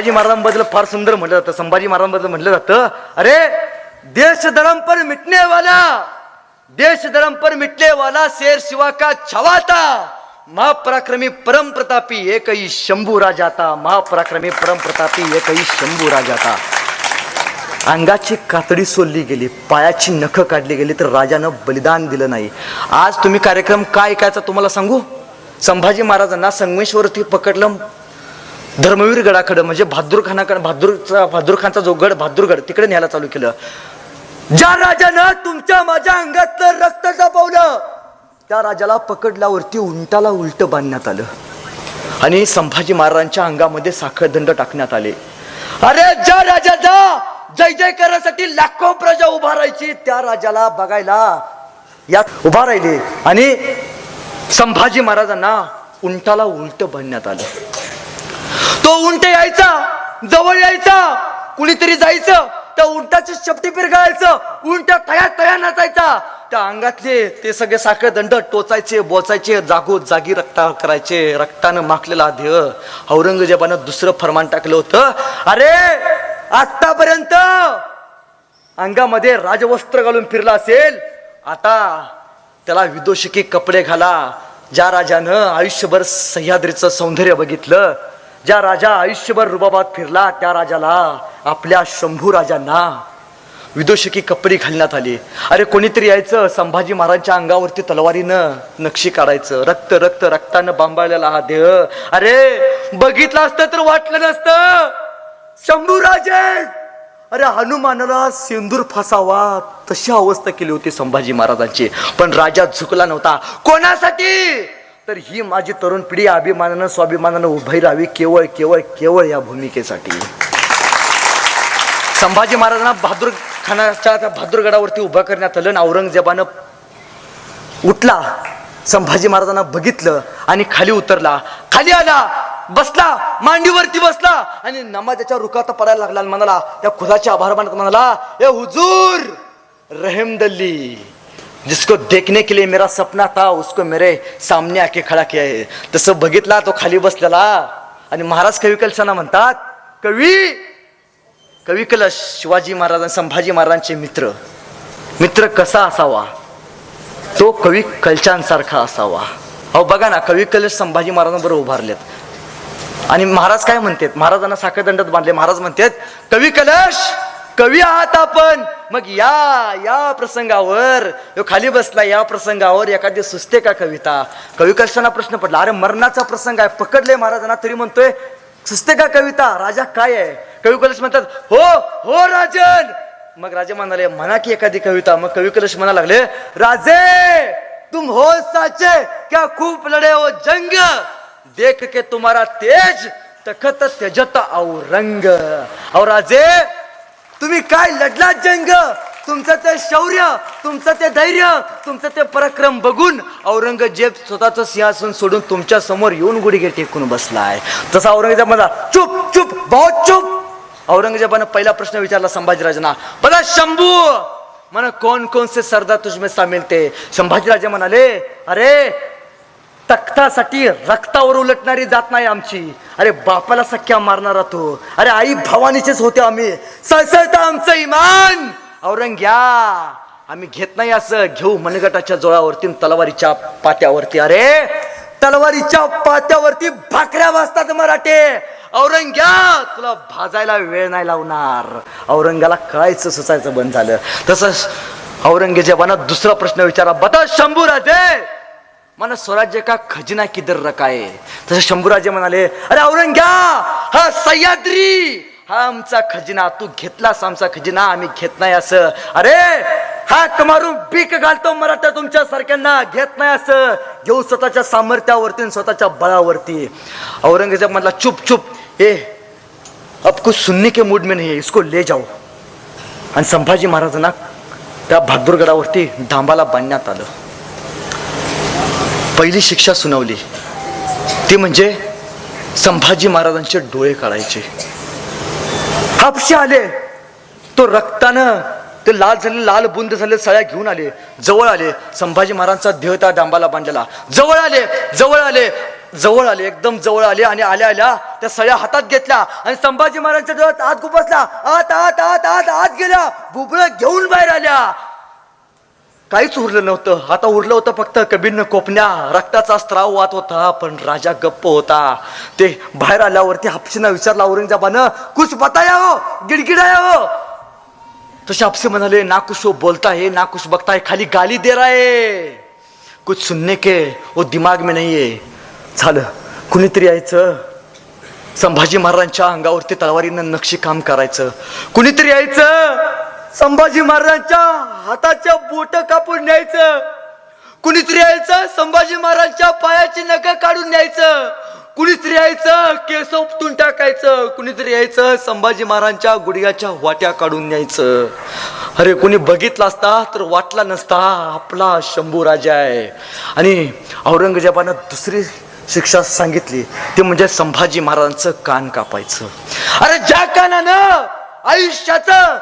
संभाजी महाराजांबद्दल फार सुंदर म्हटलं जातं. संभाजी महाराजांबद्दल म्हटलं जातं. अरे देश धर्म पर मिटने वाला देश धर्म पर मिटने वाला शेर शिवा का छवाता. महापराक्रमी परम प्रतापी एकही शंभू राजाता. महापराक्रमी परम प्रतापी एकही शंभू राजाता. अंगाची कातडी सोलली गेली पायाची नखं काढली गेली तर राजानं बलिदान दिलं नाही. आज तुम्ही कार्यक्रम काय ऐकायचा तुम्हाला सांगू? संभाजी महाराजांना संगमेश्वरती पकडलं धर्मवीर गडाकडं म्हणजे बहादूर खानाकडे बहादूरचा बहादूर खानचा जो गड बहादूरगड तिकडे न्यायला चालू केलं. ज्या राजानं तुमच्या माझ्या अंगातलं रक्त जपवलं त्या राजाला पकडल्यावरती उंटाला उलट बांधण्यात आलं. आणि संभाजी महाराजांच्या अंगामध्ये साखळदंड टाकण्यात आले. अरे ज्या राजाचा जय जय करण्यासाठी लाखो प्रजा उभा राहायची त्या राजाला बघायला यात उभा राहिले. आणि संभाजी महाराजांना उंटाला उलट बांधण्यात आलं. तो उंट यायचा जवळ यायचा कुणीतरी जायचं त्या उंटाची शपटी पिरगायचं उंट तया तया नाचायचा त्या अंगातले ते सगळे साखर दंड टोचायचे बोचायचे जागो जागी रक्ता करायचे रक्तानं माखलेला देह. औरंगजेबानं दुसरं फरमान टाकलं होतं. अरे आतापर्यंत अंगामध्ये राजवस्त्र घालून फिरला असेल आता त्याला विदोषकी कपडे घाला. ज्या राजानं आयुष्यभर सह्याद्रीचं सौंदर्य बघितलं ज्या राजा आयुष्यभर रुबाबात फिरला त्या राजाला आपल्या शंभू राजांना विदोषकी कपडे घालण्यात आली. अरे कोणीतरी यायचं संभाजी महाराजांच्या अंगावरती तलवारीनं नक्षी काढायचं. रक्त रक्त रक्तानं बांबाळलेला हा देह. अरे बघितलं असतं तर वाटलं नसतं. शंभू राजे! अरे हनुमानाला सिंदूर फसावा तशी अवस्था केली होती संभाजी महाराजांची. पण राजा झुकला नव्हता. कोणासाठी? तर ही माझी तरुण पिढी अभिमानानं स्वाभिमानानं उभी राहावी केवळ केवळ केवळ या भूमिकेसाठी. संभाजी महाराजांना बहादूर खानाच्या बहादूरगडावरती उभं करण्यात आलं आणि औरंगजेबानं उठला. संभाजी महाराजांना बघितलं आणि खाली उतरला. खाली आला बसला मांडीवरती बसला आणि नमाजाच्या रुखात पडायला लागला आणि म्हणाला त्या खुदाच्या आभार मानत म्हणाला ए हुजूर रहम दल्ली. जिसको देखने के लिए मेरा सपना था उसको मेरे सामने आके खडा किया आहे तसं बघितला तो खाली बसलेला। आणि महाराज कवी कलशाना म्हणतात कवी कवी कलश शिवाजी महाराज संभाजी महाराजांचे मित्र. मित्र कसा असावा? तो कवी कलशांसारखा असावा. अहो बघा ना कवी कलश संभाजी महाराजांबरोबर उभारलेत. आणि महाराज काय म्हणतात? महाराजांना साखरदंडात बांधले. महाराज म्हणतात कवी कलश कवी आहात आपण. मग या या प्रसंगावर यो खाली बसला या प्रसंगावर एखादी सुचते का कविता? कवी कलशांना प्रश्न पडला? अरे मरणाचा प्रसंग आहे. पकडले महाराजांना तरी म्हणतोय सुचते का कविता? राजा काय आहे? कवी कलश म्हणतात हो हो राजन. मग राजे म्हणाले म्हणा की एखादी कविता. मग कवी कलश म्हणा लागले राजे तुम हो साचे क्या खूप लढे हो जंग. देख के तुम्हारा तेज तखत तेजत औरंग और राजे तुम्ही काय लढला जंग? तुमचं ते शौर्य तुमचं ते धैर्य तुमचं ते पराक्रम बघून औरंगजेब स्वतःचं सिंहासन सोडून तुमच्यासमोर येऊन गुडघे टेकून बसलाय. तसा औरंगजेब म्हणा चुप चुप बहुत चुप. औरंगजेबानं पहिला प्रश्न विचारला संभाजीराजांना बघा शंभू म्हणा कोण कोण से सरदार तुझमे सामील ते संभाजीराजे म्हणाले अरे तख्तासाठी रक्तावर उलटणारी जात नाही आमची. अरे बापाला सख्या मारणारा तो. अरे आई भवानीचेच होते आम्ही. सळसळत आमचं इमान! औरंग्या आम्ही घेत नाही असं. घेऊ मनगटाच्या जोळावरती तलवारीच्या पात्यावरती. अरे तलवारीच्या पात्यावरती भाकऱ्या वाजतात मराठे. औरंग्या तुला भाजायला वेळ नाही लावणार. औरंगाला कळायचं सुचायचं बंद झालं. तसंच औरंगजेबानं दुसरा प्रश्न विचारा. बता शंभू राजे मला स्वराज्य का खजिना किधर रकाय? तसं तसे शंभूराजे म्हणाले अरे औरंग्या हा सह्याद्री हा आमचा खजिना तू घेतलास आमचा खजिना आम्ही घेत नाही असं. अरे हा कमारून पीक घालतो मराठा तुमच्या सारख्यांना घेत नाही असं. घेऊ स्वतःच्या सामर्थ्यावरती आणि स्वतःच्या बळावरती. औरंगजेब म्हटला चुप चुप. ए अबको सुन्नी के मूड में नहीं है इसको ले जाओ. आणि संभाजी महाराजांना त्या बहादूरगडावरती डांबाला बांधण्यात आलं. पहिली शिक्षा सुनावली. ती म्हणजे संभाजी महाराजांचे डोळे काढायचे. हापशे आले. तो रक्तानं ते लाल झाले लाल बुंद झाले सळ्या घेऊन आले. जवळ आले. संभाजी महाराजांचा देह त्या डांबाला बांधलेला. जवळ आले जवळ आले जवळ आले एकदम जवळ आले आणि आल्या आल्या त्या सळ्या हातात घेतल्या आणि संभाजी महाराजांच्या डोळ्यात आत गुपसला आत आत आत आत आत गेल्या. बुबळ घेऊन बाहेर आल्या. काहीच उरलं नव्हतं. आता उरलं होतं फक्त कबीरनं कोपण्या रक्ताचा स्त्राव वाहत होता पण राजा गप्प होता. ते बाहेर आल्यावरती हापशीनं विचारला औरंगजेबानं कुछ बताया हो? गिडगिडाया हो? तसे हापसे म्हणाले ना कुछ हो, बोलता है ना कुछ बघता है खाली गाली दे रहा है कुछ सुनने के वो दिमाग में नाही आहे झालं. कुणीतरी यायचं. संभाजी महाराजांच्या अंगावरती तलवारीनं नक्षीकाम करायचं. कुणीतरी यायचं. संभाजी महाराजांच्या हाताच्या बोट कापून न्यायचं. कुणीतरी यायचं संभाजी महाराजांच्या पायाची नख काढून न्यायचं. कुणीतरी यायचं केस उपटून टाकायचं. कुणीतरी यायचं संभाजी महाराजांच्या गुडघ्याच्या वाट्या काढून न्यायचं. अरे कोणी बघितला असता तर वाटला नसता आपला शंभू राजा आहे. आणि औरंगजेबानं दुसरी शिक्षा सांगितली ते म्हणजे संभाजी महाराजांचं कान कापायचं. अरे ज्या कानानं आयुष्याचं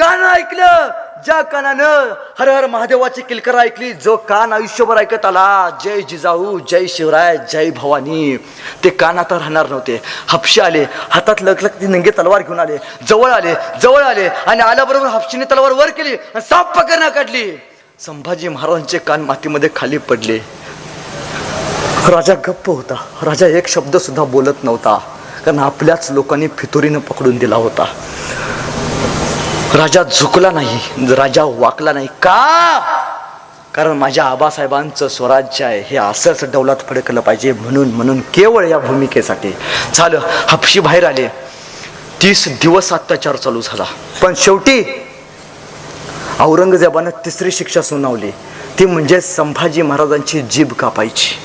गाणं ऐकलं. ज्या कानानं हर हर महादेवाची किलकर ऐकली जो कान आयुष्यभर ऐकत आला जय जिजाऊ जय शिवराय जय भवानी. ते कान आता राहणार नव्हते. हापशे आले हातात लकलक ती नंगे तलवार घेऊन आले जवळ आले जवळ आले आणि आल्याबरोबर हपशीने तलवार वर केली आणि साप पकडणं काढली. संभाजी महाराजांचे कान मातीमध्ये खाली पडले. राजा गप्प होता. राजा एक शब्द सुद्धा बोलत नव्हता. कारण आपल्याच लोकांनी फितुरीनं पकडून दिला होता. राजा झुकला नाही राजा वाकला नाही. का? कारण माझ्या आबासाहेबांचं स्वराज्य आहे. हे असंच डौलात फडकलं पाहिजे. म्हणून म्हणून केवळ या भूमिकेसाठी. झालं. हपशी बाहेर आले. तीस दिवस अत्याचार चालू झाला. पण शेवटी औरंगजेबानं तिसरी शिक्षा सुनावली. ती म्हणजे संभाजी महाराजांची जीभ कापायची.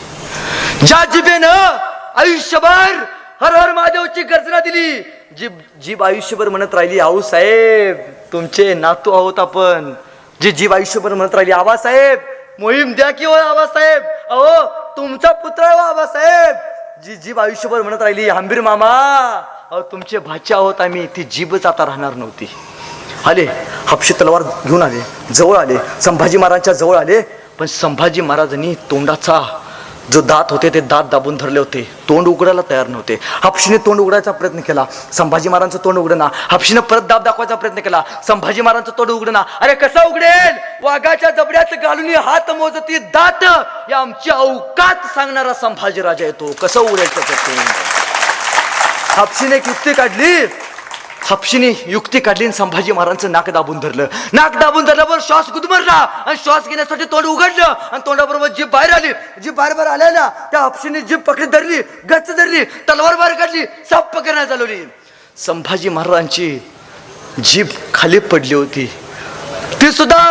ज्या जिबेनं आयुष्यभर हर हर महादेवची गर्जना दिली. जीभ जीभ आयुष्यभर म्हणत राहिली आऊ साहेब तुमचे नातू आहोत आपण. जी जीभ आयुष्यभर म्हणत राहिली आबासाहेब मोहीम द्या की हो आबासाहेब अहो तुमचा पुत्र आहे हो, आबासाहेब जी जीभ आयुष्यभर म्हणत राहिली हंबीर मामा अहो तुमचे भाचे आहोत आम्ही ती जीभच आता राहणार नव्हती. आले हापशी तलवार घेऊन आले जवळ आले संभाजी महाराजांच्या जवळ आले पण संभाजी महाराजांनी तोंडाचा जो दात होते ते दात दाबून धरले होते. तोंड उघडायला तयार नव्हते. हापशीने तोंड उघडायचा प्रयत्न केला. संभाजी महाराजांचं तोंड उघडना हापशीने परत दाब दाखवायचा प्रयत्न केला. संभाजी महाराजांचं तोंड उघडना अरे कसं उघडेल? वाघाच्या जबड्यात घालून हात मोजती दात. या आमची अवकात सांगणारा संभाजी राजा येतो. कसं उघडेल त्याचं हापशीने एक युक्ती काढली? हापशीने युक्ती काढली आणि संभाजी महाराजांचं नाक दाबून धरलं. नाक दाबून धरल्यावर श्वास गुदमरला आणि श्वास घेण्यासाठी तोंड उघडलं आणि तोंडाबरोबर जीभ बाहेर आली. जीभ बाहेर बाहेर आल्या ना त्या हापशीने जीभ पकडी धरली गच्च धरली तलवार बाहेर काढली साप पकडण्यात चालवली. संभाजी महाराजांची जीभ खाली पडली होती. ती सुद्धा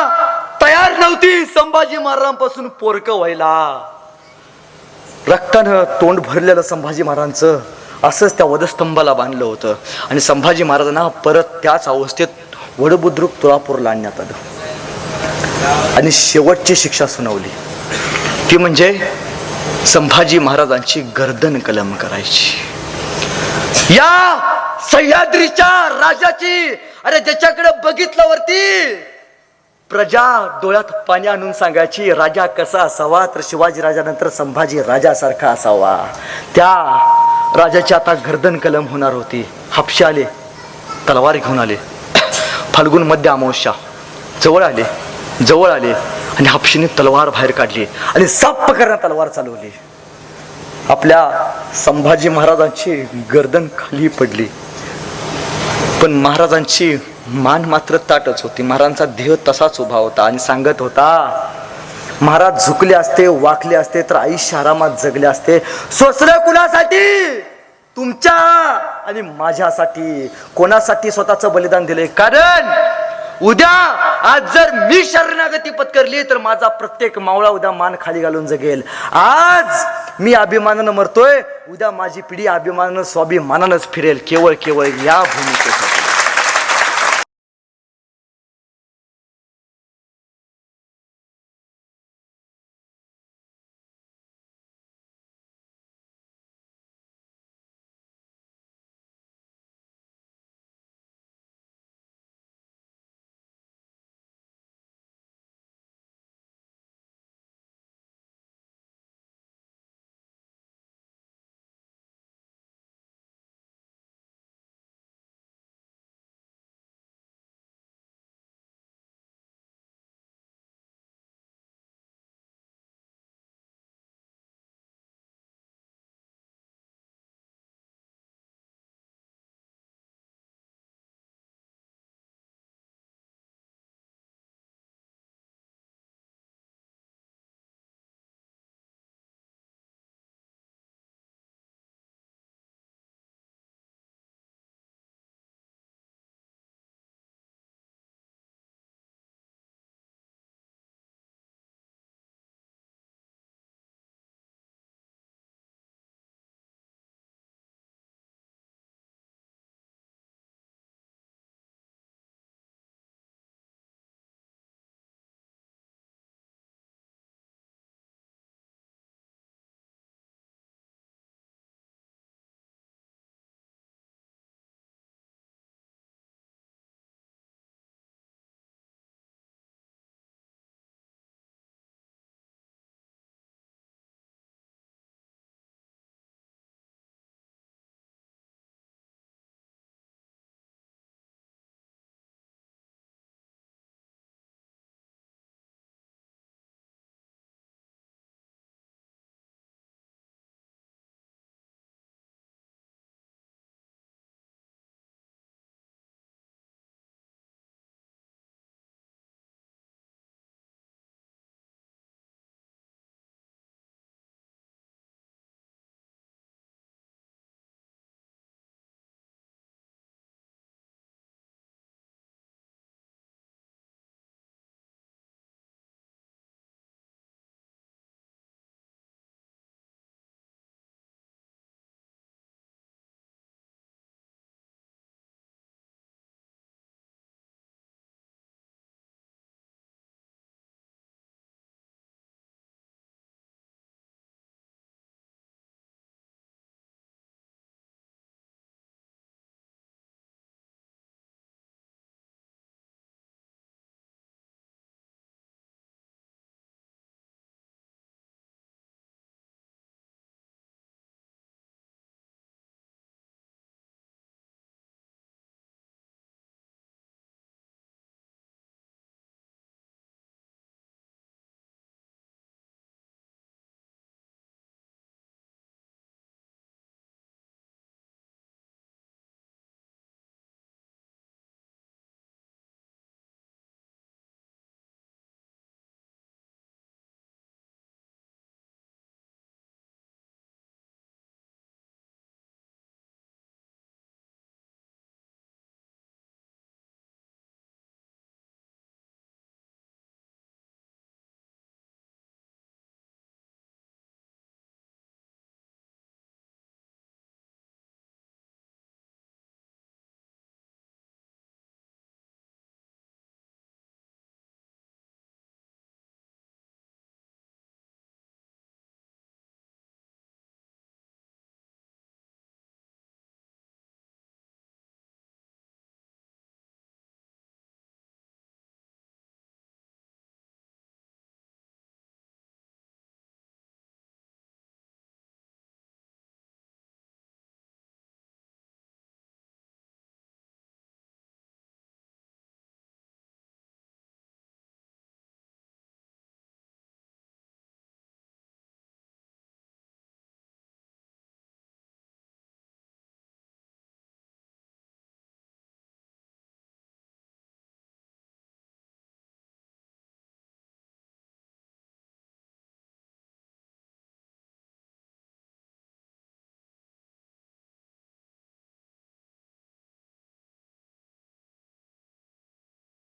तयार नव्हती. संभाजी महाराजांपासून पोरकं व्हायला. रक्तानं तोंड भरलेलं संभाजी महाराजांचं असंच त्या वधस्तंभाला बांधलं होतं. आणि संभाजी महाराजांना परत त्याच अवस्थेत वडबुद्रुक तुळापूरला आणण्यात आलं. आणि शेवटची शिक्षा सुनावली. ती म्हणजे संभाजी महाराजांची गर्दन कलम करायची. या सह्याद्रीच्या राजाची अरे ज्याच्याकडे बघितलं वरती प्रजा डोळ्यात पाणी आणून सांगायची राजा कसा असावा? तर शिवाजी राजानंतर संभाजी राजासारखा असावा. त्या राजाची आता गर्दन कलम होणार होती. हापशे आले तलवार घेऊन आले. फाल्गुन मध्य अमावस्या. जवळ आले जवळ आले आणि हापशीने तलवार बाहेर काढली आणि साप करण्यात तलवार चालवली. आपल्या संभाजी महाराजांची गर्दन खाली पडली. पण महाराजांची मान मात्र ताटच होती. महाराजांचा देह तसाच उभा होता आणि सांगत होता महाराज झुकले असते वाकले असते तर आयुष्य आरामात जगले असते. सोसलं कुणासाठी? तुमच्या आणि माझ्यासाठी. कोणासाठी स्वतःचं बलिदान दिले कारण उद्या आज जर मी शरणागती पत्करली तर माझा प्रत्येक मावळा उद्या मान खाली घालून जगेल. आज मी अभिमानानं मरतोय. उद्या माझी पिढी अभिमानानं स्वाभिमानानंच फिरेल. केवळ केवळ या भूमिकेसाठी.